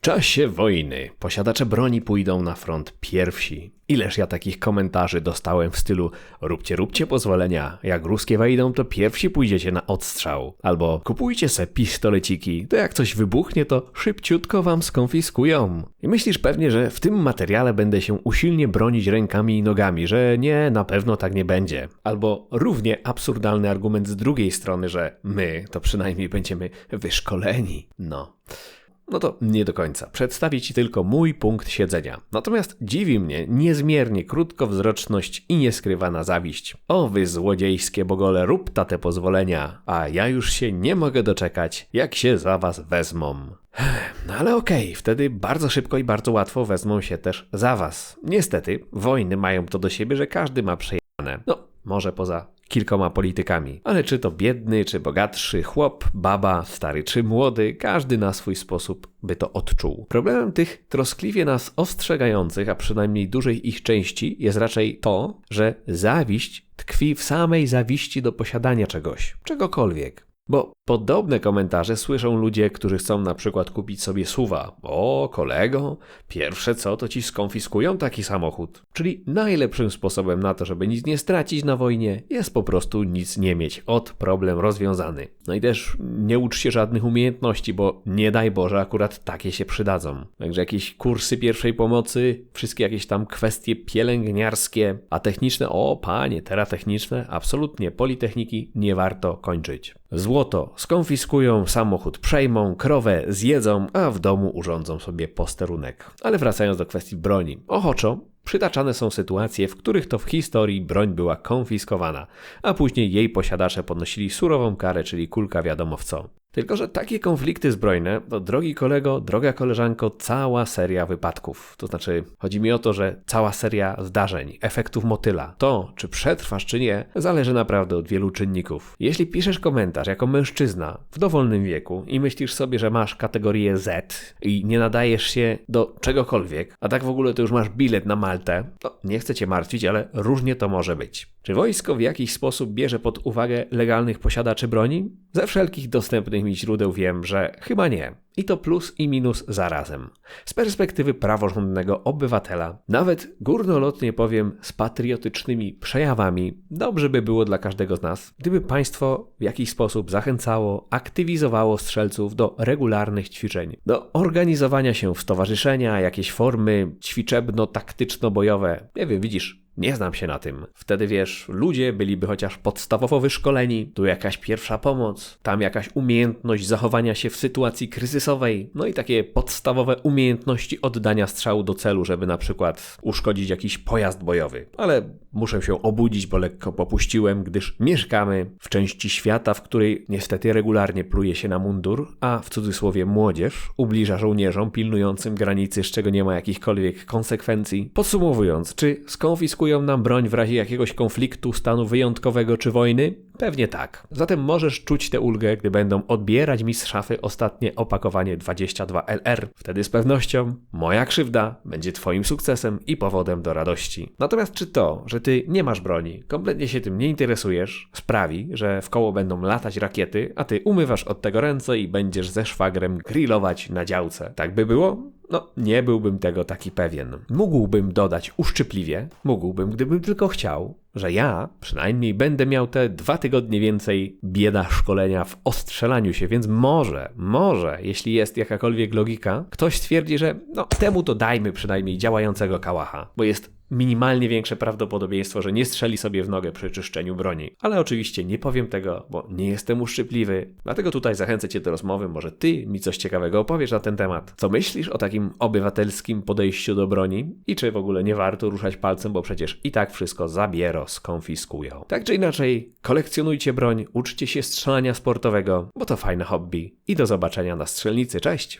czasie wojny posiadacze broni pójdą na front pierwsi. Ileż ja takich komentarzy dostałem w stylu róbcie, róbcie pozwolenia, jak ruskie wejdą, to pierwsi pójdziecie na odstrzał. Albo kupujcie se pistoleciki, to jak coś wybuchnie, to szybciutko wam skonfiskują. I myślisz pewnie, że w tym materiale będę się usilnie bronić rękami i nogami, że nie, na pewno tak nie będzie. Albo równie absurdalny argument z drugiej strony, że my to przynajmniej będziemy wyszkoleni. No. No to nie do końca. Przedstawię Ci tylko mój punkt siedzenia. Natomiast dziwi mnie niezmiernie krótkowzroczność i nieskrywana zawiść. O wy złodziejskie bogole, rób ta te pozwolenia, a ja już się nie mogę doczekać, jak się za was wezmą. No ale okej, okay, wtedy bardzo szybko i bardzo łatwo wezmą się też za was. Niestety, wojny mają to do siebie, że każdy ma przejane. No, może poza kilkoma politykami. Ale czy to biedny, czy bogatszy, chłop, baba, stary czy młody, każdy na swój sposób by to odczuł. Problemem tych troskliwie nas ostrzegających, a przynajmniej dużej ich części, jest raczej to, że zawiść tkwi w samej zawiści do posiadania czegoś, czegokolwiek. Bo podobne komentarze słyszą ludzie, którzy chcą na przykład kupić sobie suwa. O, kolego, pierwsze co to ci skonfiskują taki samochód. Czyli najlepszym sposobem na to, żeby nic nie stracić na wojnie, jest po prostu nic nie mieć. Od problem rozwiązany. No i też nie ucz się żadnych umiejętności, bo nie daj Boże, akurat takie się przydadzą. Także jakieś kursy pierwszej pomocy, wszystkie jakieś tam kwestie pielęgniarskie, a techniczne, o panie, teratechniczne, absolutnie politechniki nie warto kończyć. Złoto skonfiskują, samochód przejmą, krowę zjedzą, a w domu urządzą sobie posterunek. Ale wracając do kwestii broni. Ochoczo przytaczane są sytuacje, w których to w historii broń była konfiskowana, a później jej posiadacze ponosili surową karę, czyli kulka wiadomo w co. Tylko, że takie konflikty zbrojne to, drogi kolego, droga koleżanko, cała seria wypadków. To znaczy, chodzi mi o to, że cała seria zdarzeń, efektów motyla. To, czy przetrwasz, czy nie, zależy naprawdę od wielu czynników. Jeśli piszesz komentarz jako mężczyzna w dowolnym wieku i myślisz sobie, że masz kategorię Z i nie nadajesz się do czegokolwiek, a tak w ogóle to już masz bilet na Maltę, to nie chcę cię martwić, ale różnie to może być. Czy wojsko w jakiś sposób bierze pod uwagę legalnych posiadaczy broni? Ze wszelkich dostępnych mi źródeł wiem, że chyba nie. I to plus i minus zarazem. Z perspektywy praworządnego obywatela, nawet górnolotnie powiem z patriotycznymi przejawami, dobrze by było dla każdego z nas, gdyby państwo w jakiś sposób zachęcało, aktywizowało strzelców do regularnych ćwiczeń, do organizowania się w stowarzyszenia, jakieś formy ćwiczebno-taktyczno-bojowe. Nie wiem, widzisz, nie znam się na tym. Wtedy wiesz, ludzie byliby chociaż podstawowo wyszkoleni, tu jakaś pierwsza pomoc, tam jakaś umiejętność zachowania się w sytuacji kryzysowej, no i takie podstawowe umiejętności oddania strzału do celu, żeby na przykład uszkodzić jakiś pojazd bojowy. Ale muszę się obudzić, bo lekko popuściłem, gdyż mieszkamy w części świata, w której niestety regularnie pluje się na mundur, a w cudzysłowie młodzież ubliża żołnierzom pilnującym granicy, z czego nie ma jakichkolwiek konsekwencji. Podsumowując, czy skonfiskuję nam broń w razie jakiegoś konfliktu, stanu wyjątkowego czy wojny? Pewnie tak. Zatem możesz czuć tę ulgę, gdy będą odbierać mi z szafy ostatnie opakowanie 22LR. Wtedy z pewnością moja krzywda będzie Twoim sukcesem i powodem do radości. Natomiast czy to, że Ty nie masz broni, kompletnie się tym nie interesujesz, sprawi, że w koło będą latać rakiety, a Ty umywasz od tego ręce i będziesz ze szwagrem grillować na działce? Tak by było? No, nie byłbym tego taki pewien. Mógłbym dodać uszczypliwie, mógłbym, gdybym tylko chciał, że ja przynajmniej będę miał te dwa tygodnie więcej bieda szkolenia w ostrzelaniu się, więc może, może, jeśli jest jakakolwiek logika, ktoś stwierdzi, że no temu to dajmy przynajmniej działającego kałacha, bo jest minimalnie większe prawdopodobieństwo, że nie strzeli sobie w nogę przy czyszczeniu broni. Ale oczywiście nie powiem tego, bo nie jestem uszczypliwy. Dlatego tutaj zachęcę Cię do rozmowy, może Ty mi coś ciekawego opowiesz na ten temat. Co myślisz o takim obywatelskim podejściu do broni? I czy w ogóle nie warto ruszać palcem, bo przecież i tak wszystko zabiero, skonfiskują. Tak czy inaczej, kolekcjonujcie broń, uczcie się strzelania sportowego, bo to fajne hobby. I do zobaczenia na strzelnicy. Cześć!